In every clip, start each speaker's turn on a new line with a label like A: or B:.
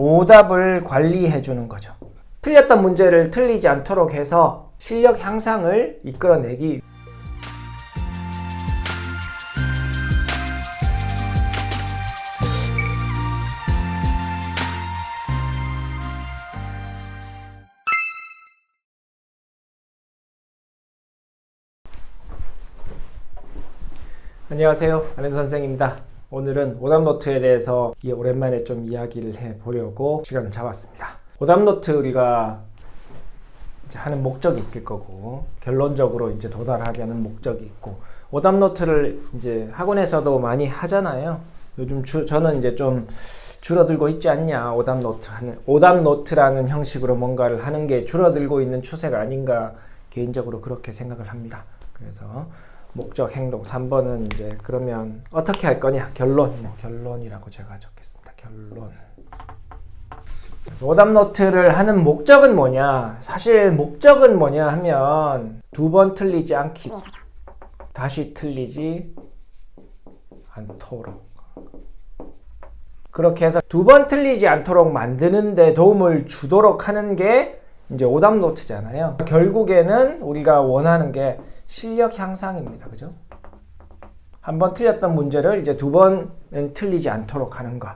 A: 오답을 관리해 주는 거죠. 틀렸던 문제를 틀리지 않도록 해서 실력 향상을 이끌어내기 안녕하세요. 안현 선생입니다. 오늘은 오답노트에 대해서 이 오랜만에 좀 이야기를 해 보려고 시간을 잡았습니다. 오답노트 우리가 하는 목적이 있을 거고 결론적으로 이제 도달하게 하는 목적이 있고 오답노트를 이제 학원에서도 많이 하잖아요. 요즘 주, 저는 이제 좀 줄어들고 있지 않냐 오답노트 하는 오답노트라는 형식으로 뭔가를 하는 게 줄어들고 있는 추세가 아닌가 개인적으로 그렇게 생각을 합니다. 그래서 목적 행동. 3번은 이제 그러면 어떻게 할 거냐? 결론. 뭐 결론이라고 제가 적겠습니다. 결론. 그래서 오답 노트를 하는 목적은 뭐냐? 사실 목적은 뭐냐 하면 두 번 틀리지 않기. 다시 틀리지 않도록. 그렇게 해서 두 번 틀리지 않도록 만드는데 도움을 주도록 하는 게 이제 오답 노트잖아요. 결국에는 우리가 원하는 게 실력 향상입니다. 그죠? 한번 틀렸던 문제를 이제 두 번은 틀리지 않도록 하는 것.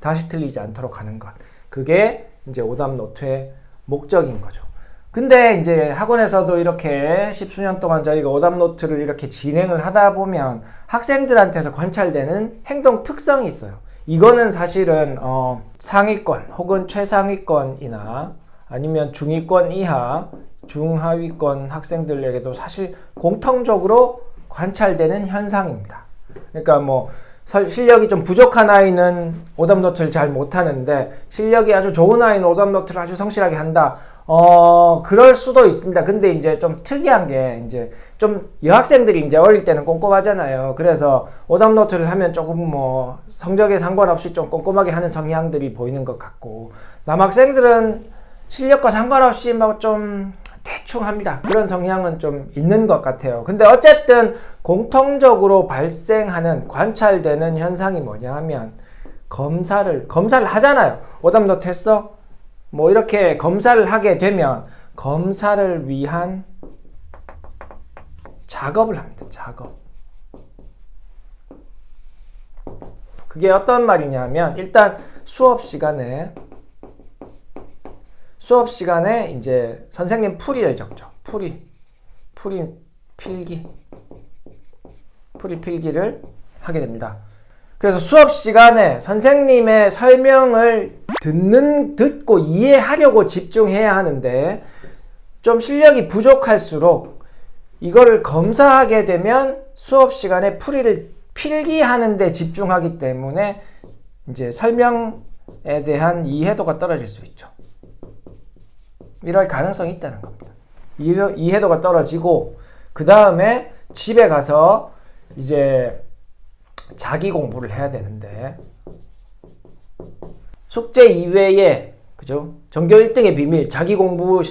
A: 다시 틀리지 않도록 하는 것. 그게 이제 오답 노트의 목적인 거죠. 근데 이제 학원에서도 이렇게 십수년 동안 저희가 오답 노트를 이렇게 진행을 하다 보면 학생들한테서 관찰되는 행동 특성이 있어요. 이거는 사실은 어 상위권 혹은 최상위권이나 아니면 중위권 이하 중하위권 학생들에게도 사실 공통적으로 관찰되는 현상입니다. 그러니까 뭐 실력이 좀 부족한 아이는 오답노트를 잘 못하는데 실력이 아주 좋은 아이는 오답노트를 아주 성실하게 한다. 어 그럴 수도 있습니다. 근데 이제 좀 특이한 게 이제 좀 여학생들이 이제 어릴 때는 꼼꼼하잖아요. 그래서 오답노트를 하면 조금 뭐 성적에 상관없이 좀 꼼꼼하게 하는 성향들이 보이는 것 같고 남학생들은 실력과 상관없이 뭐좀 대충 합니다. 그런 성향은 좀 있는 것 같아요. 근데 어쨌든 공통적으로 발생하는 관찰되는 현상이 뭐냐 하면 검사를 검사를 하잖아요. 오답 노트 했어? 뭐 이렇게 검사를 하게 되면 검사를 위한 작업을 합니다. 작업. 그게 어떤 말이냐면 일단 수업 시간에 수업 시간에 이제 선생님 풀이를 적죠. 풀이. 풀이 필기. 풀이 필기를 하게 됩니다. 그래서 수업 시간에 선생님의 설명을 듣는, 듣고 이해하려고 집중해야 하는데 좀 실력이 부족할수록 이거를 검사하게 되면 수업 시간에 풀이를 필기하는데 집중하기 때문에 이제 설명에 대한 이해도가 떨어질 수 있죠. 이럴 가능성이 있다는 겁니다. 이해도가 떨어지고 그 다음에 집에 가서 이제 자기 공부를 해야 되는데 숙제 이외에 그죠? 전교 1등의 비밀 자기 공부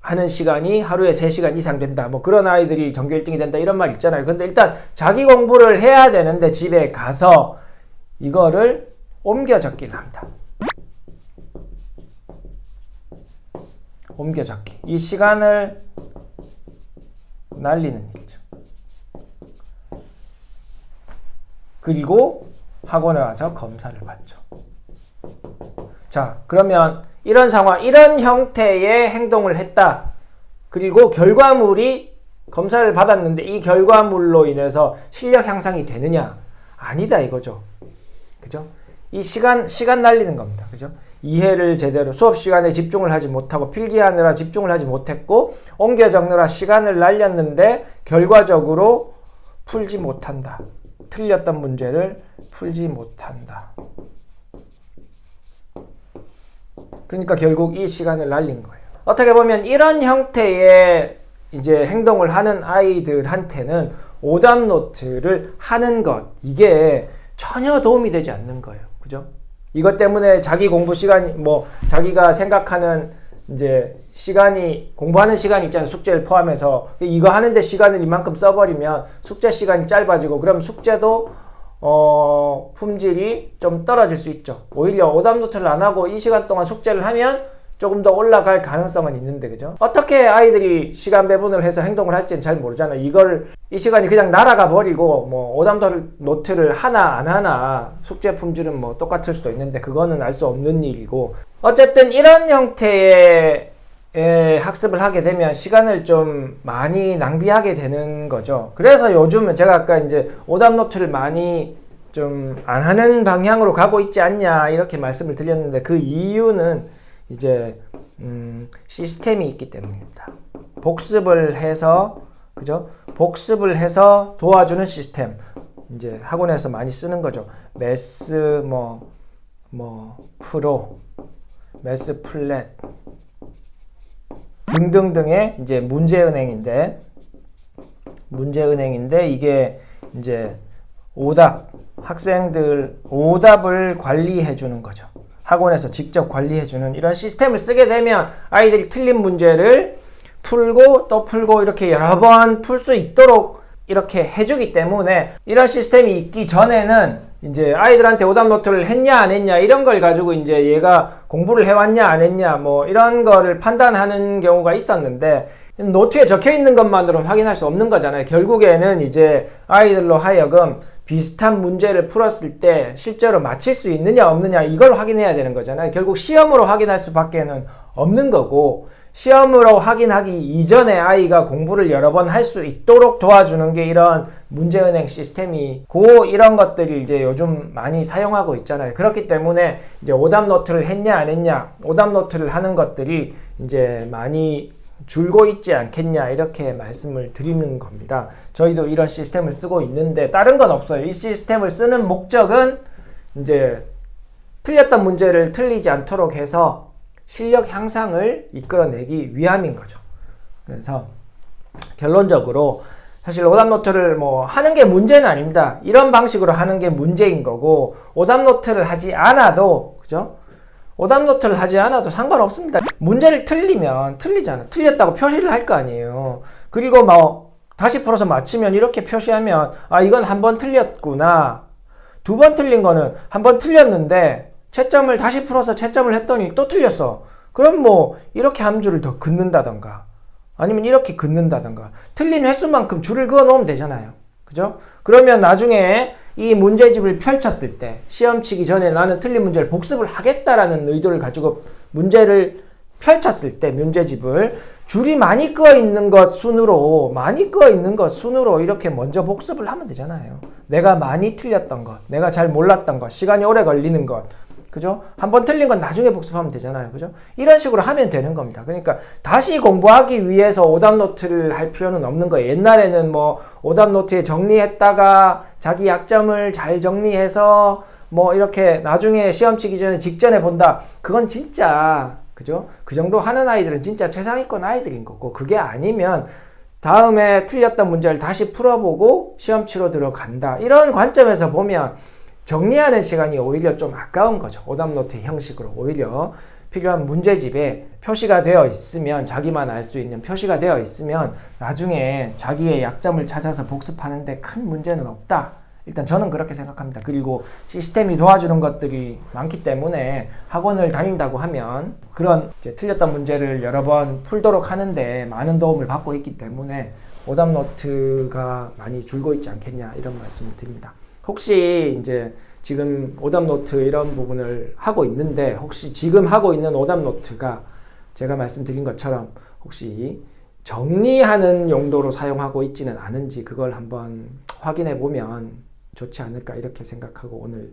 A: 하는 시간이 하루에 3시간 이상 된다. 뭐 그런 아이들이 전교 1등이 된다. 이런 말 있잖아요. 근데 일단 자기 공부를 해야 되는데 집에 가서 이거를 옮겨 적기를 합니다. 옮겨잡기. 이 시간을 날리는 일이죠. 그리고 학원에 와서 검사를 받죠. 자, 그러면 이런 상황, 이런 형태의 행동을 했다. 그리고 결과물이 검사를 받았는데 이 결과물로 인해서 실력 향상이 되느냐? 아니다 이거죠. 그죠? 이 시간 시간 날리는 겁니다. 그죠? 이해를 제대로 수업 시간에 집중을 하지 못하고 필기하느라 집중을 하지 못했고 옮겨 적느라 시간을 날렸는데 결과적으로 풀지 못한다. 틀렸던 문제를 풀지 못한다. 그러니까 결국 이 시간을 날린 거예요. 어떻게 보면 이런 형태의 이제 행동을 하는 아이들한테는 오답 노트를 하는 것 이게 전혀 도움이 되지 않는 거예요. 그죠? 이것 때문에 자기 공부 시간, 뭐, 자기가 생각하는 이제 시간이, 공부하는 시간이 있잖아요. 숙제를 포함해서. 이거 하는데 시간을 이만큼 써버리면 숙제 시간이 짧아지고, 그럼 숙제도, 어, 품질이 좀 떨어질 수 있죠. 오히려 오답 노트를 안 하고 이 시간 동안 숙제를 하면 조금 더 올라갈 가능성은 있는데 그죠? 어떻게 아이들이 시간 배분을 해서 행동을 할지는 잘 모르잖아요. 이걸 이 시간이 그냥 날아가 버리고 뭐 오답 노트를 하나 안 하나 숙제 품질은 뭐 똑같을 수도 있는데 그거는 알 수 없는 일이고 어쨌든 이런 형태의 에, 학습을 하게 되면 시간을 좀 많이 낭비하게 되는 거죠. 그래서 요즘은 제가 아까 이제 오답 노트를 많이 좀 안 하는 방향으로 가고 있지 않냐 이렇게 말씀을 드렸는데 그 이유는 이제 음, 시스템이 있기 때문입니다. 복습을 해서 그죠? 복습을 해서 도와주는 시스템 이제 학원에서 많이 쓰는 거죠. 매스 뭐뭐 프로, 매스 플랫 등등등의 이제 문제 은행인데 문제 은행인데 이게 이제 오답 학생들 오답을 관리해 주는 거죠. 학원에서 직접 관리해 주는 이런 시스템을 쓰게 되면 아이들이 틀린 문제를 풀고 또 풀고 이렇게 여러 번 풀 수 있도록 이렇게 해주기 때문에 이런 시스템이 있기 전에는 이제 아이들한테 오답 노트를 했냐 안 했냐 이런 걸 가지고 이제 얘가 공부를 해왔냐 안 했냐 뭐 이런 거를 판단하는 경우가 있었는데 노트에 적혀 있는 것만으로는 확인할 수 없는 거잖아요. 결국에는 이제 아이들로 하여금 비슷한 문제를 풀었을 때 실제로 맞힐 수 있느냐 없느냐 이걸 확인해야 되는 거잖아요. 결국 시험으로 확인할 수밖에는 없는 거고 시험으로 확인하기 이전에 아이가 공부를 여러 번 할 수 있도록 도와주는 게 이런 문제은행 시스템이 고 이런 것들이 이제 요즘 많이 사용하고 있잖아요. 그렇기 때문에 이제 오답 노트를 했냐 안 했냐 오답 노트를 하는 것들이 이제 많이 줄고 있지 않겠냐 이렇게 말씀을 드리는 겁니다. 저희도 이런 시스템을 쓰고 있는데 다른 건 없어요. 이 시스템을 쓰는 목적은 이제 틀렸던 문제를 틀리지 않도록 해서 실력 향상을 이끌어내기 위함인 거죠. 그래서 결론적으로 사실 오답 노트를 뭐 하는 게 문제는 아닙니다. 이런 방식으로 하는 게 문제인 거고 오답 노트를 하지 않아도 그죠? 오답 노트를 하지 않아도 상관없습니다. 문제를 틀리면 틀리잖아. 틀렸다고 표시를 할 거 아니에요. 그리고 뭐 다시 풀어서 맞히면 이렇게 표시하면 아 이건 한 번 틀렸구나. 두 번 틀린 거는 한 번 틀렸는데 채점을 다시 풀어서 채점을 했더니 또 틀렸어. 그럼 뭐 이렇게 한 줄을 더 긋는다던가 아니면 이렇게 긋는다던가 틀린 횟수만큼 줄을 그어 놓으면 되잖아요. 그죠? 그러면 나중에 이 문제집을 펼쳤을 때 시험 치기 전에 나는 틀린 문제를 복습을 하겠다라는 의도를 가지고 문제를 펼쳤을 때 문제집을 줄이 많이 끄어 있는 것 순으로 많이 끄어 있는 것 순으로 이렇게 먼저 복습을 하면 되잖아요. 내가 많이 틀렸던 것, 내가 잘 몰랐던 것, 시간이 오래 걸리는 것, 그죠? 한번 틀린 건 나중에 복습하면 되잖아요. 그죠? 이런 식으로 하면 되는 겁니다. 그러니까 다시 공부하기 위해서 오답 노트를 할 필요는 없는 거예요. 옛날에는 뭐 오답 노트에 정리했다가 자기 약점을 잘 정리해서 뭐 이렇게 나중에 시험 치기 전에 직전에 본다. 그건 진짜 그죠? 그 정도 하는 아이들은 진짜 최상위권 아이들인 거고 그게 아니면 다음에 틀렸던 문제를 다시 풀어보고 시험 치러 들어간다. 이런 관점에서 보면 정리하는 시간이 오히려 좀 아까운 거죠. 오답노트 형식으로 오히려 필요한 문제집에 표시가 되어 있으면 자기만 알 수 있는 표시가 되어 있으면 나중에 자기의 약점을 찾아서 복습하는데 큰 문제는 없다. 일단 저는 그렇게 생각합니다. 그리고 시스템이 도와주는 것들이 많기 때문에 학원을 다닌다고 하면 그런 틀렸던 문제를 여러 번 풀도록 하는데 많은 도움을 받고 있기 때문에 오답 노트가 많이 줄고 있지 않겠냐 이런 말씀을 드립니다. 혹시 이제 지금 오답 노트 이런 부분을 하고 있는데 혹시 지금 하고 있는 오답 노트가 제가 말씀드린 것처럼 혹시 정리하는 용도로 사용하고 있지는 않은지 그걸 한번 확인해 보면 좋지 않을까 이렇게 생각하고 오늘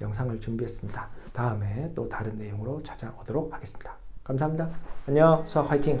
A: 영상을 준비했습니다. 다음에 또 다른 내용으로 찾아오도록 하겠습니다. 감사합니다. 안녕 수학 화이팅!